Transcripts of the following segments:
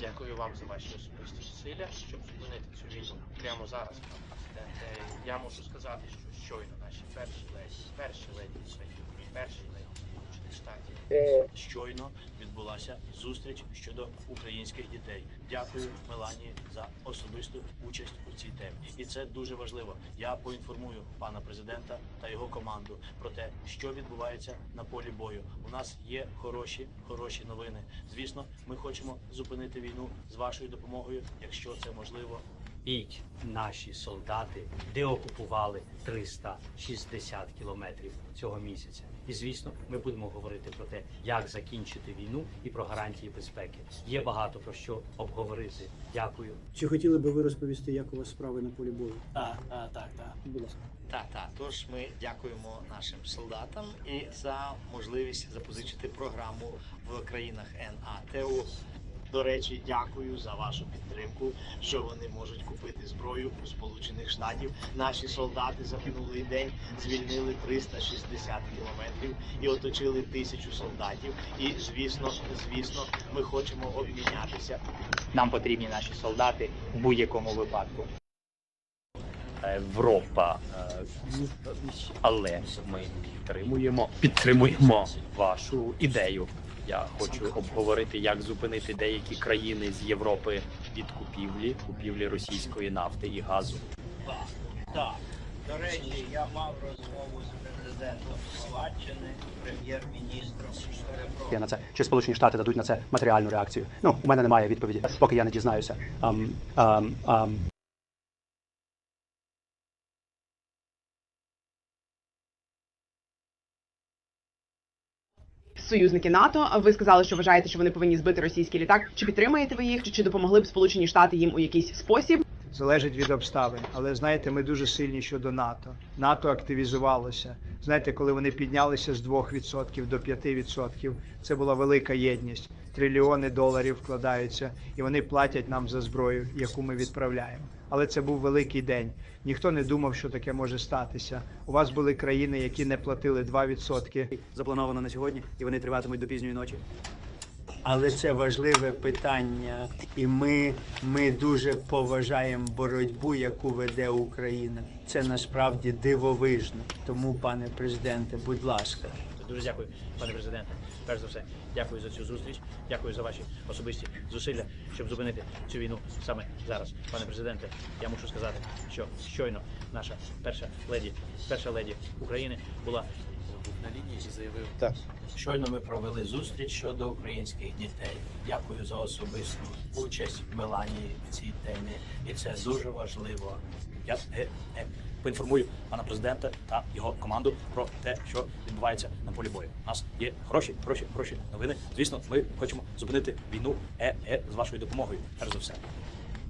Дякую вам за ваші особисті зусилля, щоб зупинити цю війну прямо зараз, президенте. Я можу сказати, що щойно наші перші леді, перші леді перші леді Сполучених Штатів. Щойно відбулася зустріч щодо українських дітей. Дякую Меланії за особисту участь у цій темі. І це дуже важливо. Я поінформую пана президента та його команду про те, що відбувається на полі бою. У нас є хороші, хороші новини. Звісно, ми хочемо зупинити війну з вашою допомогою, якщо це можливо. І наші солдати деокупували 360 кілометрів цього місяця. І звісно, ми будемо говорити про те, як закінчити війну і про гарантії безпеки. Є багато про що обговорити. Дякую. Чи хотіли би ви розповісти, як у вас справи на полі бою? Так, так, так, так. Будь ласка. Так, так. Тож ми дякуємо нашим солдатам і за можливість запозичити програму в країнах НАТО. До речі, дякую за вашу підтримку, що вони можуть купити зброю у Сполучених Штатів. Наші солдати за минулий день звільнили 360 кілометрів і оточили тисячу солдатів. І звісно, звісно, ми хочемо обмінятися. Нам потрібні наші солдати в будь-якому випадку. Європа, е, але ми підтримуємо, підтримуємо вашу ідею. Я хочу обговорити, як зупинити деякі країни з Європи від купівлі, купівлі російської нафти і газу. Так, до речі, я мав розмову з президентом Словаччини, прем'єр-міністром. Я на це чи Сполучені Штати дадуть на це матеріальну реакцію? Ну, у мене немає відповіді, поки я не дізнаюся. Ам, ам, ам. Союзники НАТО. Ви сказали, що вважаєте, що вони повинні збити російський літак. Чи підтримаєте ви їх? Чи, чи допомогли б Сполучені Штати їм у якийсь спосіб? залежить від обставин. Але знаєте, ми дуже сильні щодо НАТО. НАТО активізувалося. Знаєте, коли вони піднялися з 2% до 5%, це була велика єдність. Трильйони доларів вкладаються, і вони платять нам за зброю, яку ми відправляємо. Але це був великий день. Ніхто не думав, що таке може статися. У вас були країни, які не платили 2%. Заплановано на сьогодні, і вони триватимуть до пізньої ночі. Але це важливе питання, і ми, ми дуже поважаємо боротьбу, яку веде Україна. Це насправді дивовижно. Тому, пане президенте, будь ласка. Дуже дякую, пане президенте. Перш за все, дякую за цю зустріч. Дякую за ваші особисті зусилля, щоб зупинити цю війну саме зараз. Пане президенте, я мушу сказати, що щойно наша перша леді, перша леді України була на лінії і заявив Так. Щойно ми провели зустріч щодо українських дітей. Дякую за особисту участь Меланії в цій темі, і це дуже важливо. Я е, е, поінформую пана президента та його команду про те, що відбувається на полі бою. У нас є хороші, хороші, хороші новини. Звісно, ми хочемо зупинити війну е, е, з вашою допомогою. Перш за все.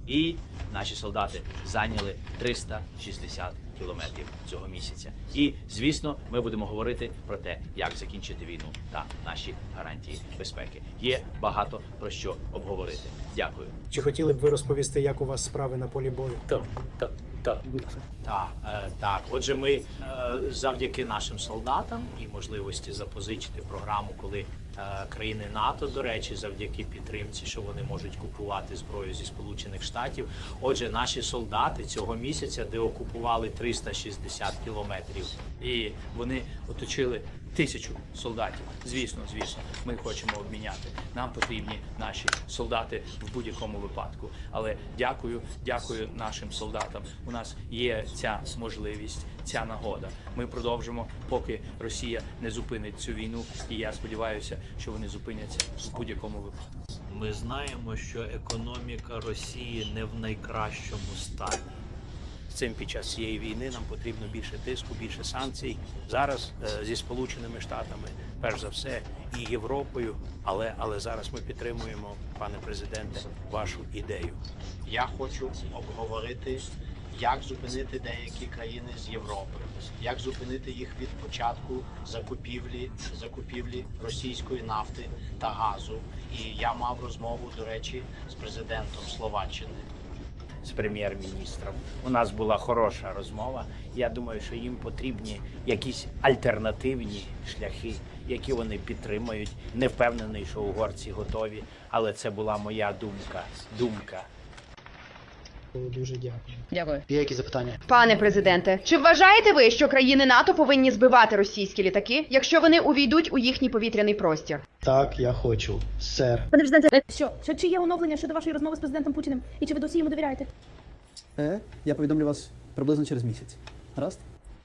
І наші солдати зайняли 360 кілометрів цього місяця. І звісно, ми будемо говорити про те, як закінчити війну та наші гарантії безпеки. Є багато про що обговорити. Дякую. Чи хотіли б ви розповісти, як у вас справи на полі бою? Так, так, так. Так, е, так. Отже, ми е, завдяки нашим солдатам і можливості запозичити програму, коли е, країни НАТО, до речі, завдяки підтримці, що вони можуть купувати зброю зі Сполучених Штатів. Отже, наші солдати цього місяця деокупували 360 кілометрів, і вони оточили тисячу солдатів. Звісно, звісно, ми хочемо обміняти. Нам потрібні наші солдати в будь-якому випадку. Але дякую, дякую нашим солдатам. У нас є ця можливість, ця нагода. Ми продовжимо, поки Росія не зупинить цю війну. І я сподіваюся, що вони зупиняться в будь-якому випадку. Ми знаємо, що економіка Росії не в найкращому стані. Цим під час цієї війни нам потрібно більше тиску, більше санкцій. Зараз е, зі Сполученими Штатами, перш за все, і Європою. Але але зараз ми підтримуємо, пане президенте, вашу ідею. Я хочу обговорити, як зупинити деякі країни з Європи, як зупинити їх від початку закупівлі закупівлі російської нафти та газу. І я мав розмову, до речі, з президентом Словаччини. З прем'єр-міністром. У нас була хороша розмова. Я думаю, що їм потрібні якісь альтернативні шляхи, які вони підтримають. Не впевнений, що угорці готові, але це була моя думка. Думка. Дуже дякую. Дякую. Є якісь запитання? Пане президенте, чи вважаєте ви, що країни НАТО повинні збивати російські літаки, якщо вони увійдуть у їхній повітряний простір? Так, я хочу, сер. Пане президенте, що? що чи є оновлення щодо вашої розмови з президентом Путіним? І чи ви досі йому довіряєте? Е, я повідомлю вас приблизно через місяць. Гаразд?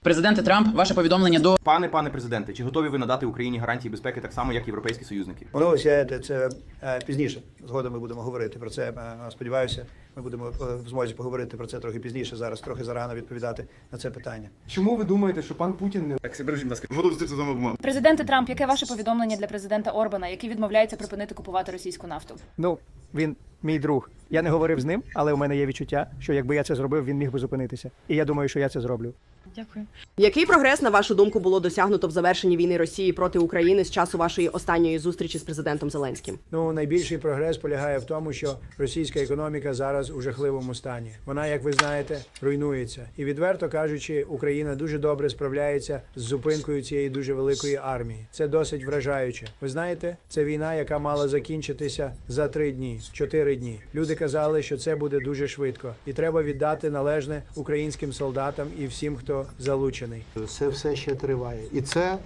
Президенте Трамп, ваше повідомлення до Пане пане президенте, чи готові ви надати Україні гарантії безпеки так само, як європейські союзники? Ну, сядете, це е, пізніше. Згодом ми будемо говорити про це. Е, Сподіваюся, ми будемо е, в змозі поговорити про це трохи пізніше. Зараз трохи зарано відповідати на це питання. Чому ви думаєте, що пан Путін не так себе будь ласка? Готові з вами президенте Трамп. Яке ваше повідомлення для президента Орбана, який відмовляється припинити купувати російську нафту? Ну, він мій друг. Я не говорив з ним, але у мене є відчуття, що якби я це зробив, він міг би зупинитися. І я думаю, що я це зроблю. Дякую. Який прогрес, на вашу думку, було досягнуто в завершенні війни Росії проти України з часу вашої останньої зустрічі з президентом Зеленським? Ну, найбільший прогрес полягає в тому, що російська економіка зараз у жахливому стані. Вона, як ви знаєте, руйнується. І відверто кажучи, Україна дуже добре справляється з зупинкою цієї дуже великої армії. Це досить вражаюче. Ви знаєте, це війна, яка мала закінчитися за три дні, чотири дні. Люди казали, що це буде дуже швидко, і треба віддати належне українським солдатам і всім, хто залучений. Це все ще триває, і це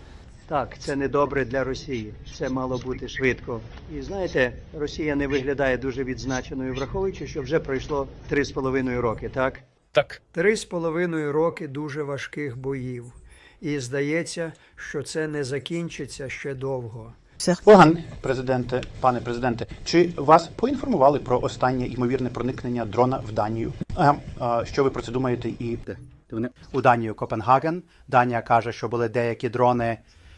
так, це не добре для Росії. Це мало бути швидко. І знаєте, Росія не виглядає дуже відзначеною, враховуючи, що вже пройшло три з половиною роки, так? Так. Три з половиною роки дуже важких боїв. І здається, що це не закінчиться ще довго. Поган, президенте, пане президенте, чи вас поінформували про останнє ймовірне проникнення дрона в Данію? А, а, що ви про це думаєте? І у Данію Копенгаген. Данія каже, що були деякі дрони,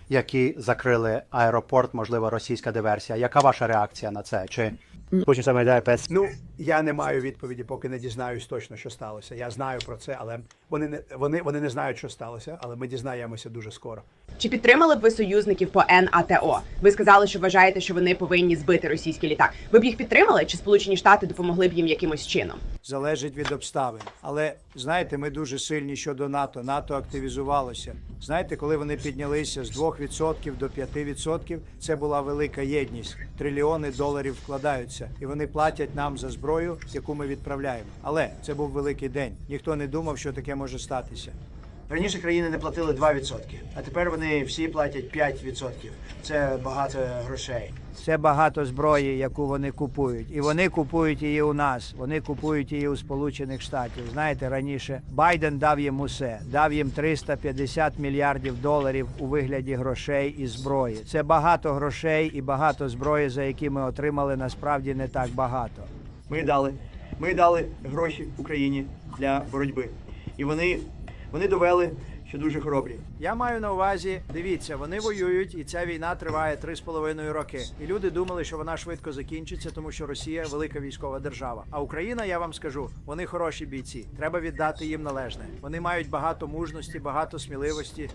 які закрили аеропорт, можливо, російська диверсія. Яка ваша реакція на це? Чи Ну, я не маю відповіді, поки не дізнаюсь точно, що сталося. Я знаю про це, але вони не вони, вони не знають, що сталося, але ми дізнаємося дуже скоро. Чи підтримали б ви союзників по НАТО? Ви сказали, що вважаєте, що вони повинні збити російський літак. Ви б їх підтримали, чи Сполучені Штати допомогли б їм якимось чином? залежить від обставин. Але знаєте, ми дуже сильні щодо НАТО. НАТО активізувалося. Знаєте, коли вони піднялися з 2% до 5%, це була велика єдність. Трильйони доларів вкладаються, і вони платять нам за зброю, яку ми відправляємо. Але це був великий день. Ніхто не думав, що таке може статися. Раніше країни не платили 2%, а тепер вони всі платять 5%. Це багато грошей. Це багато зброї, яку вони купують, і вони купують її у нас. Вони купують її у Сполучених Штатів. Знаєте, раніше Байден дав їм усе, дав їм 350 мільярдів доларів у вигляді грошей і зброї. Це багато грошей і багато зброї, за які ми отримали насправді не так багато. Ми дали, ми дали гроші Україні для боротьби, і вони вони довели, що дуже хоробрі. Я маю на увазі, дивіться, вони воюють, і ця війна триває три з половиною роки. І люди думали, що вона швидко закінчиться, тому що Росія велика військова держава. А Україна, я вам скажу, вони хороші бійці. Треба віддати їм належне. Вони мають багато мужності, багато сміливості.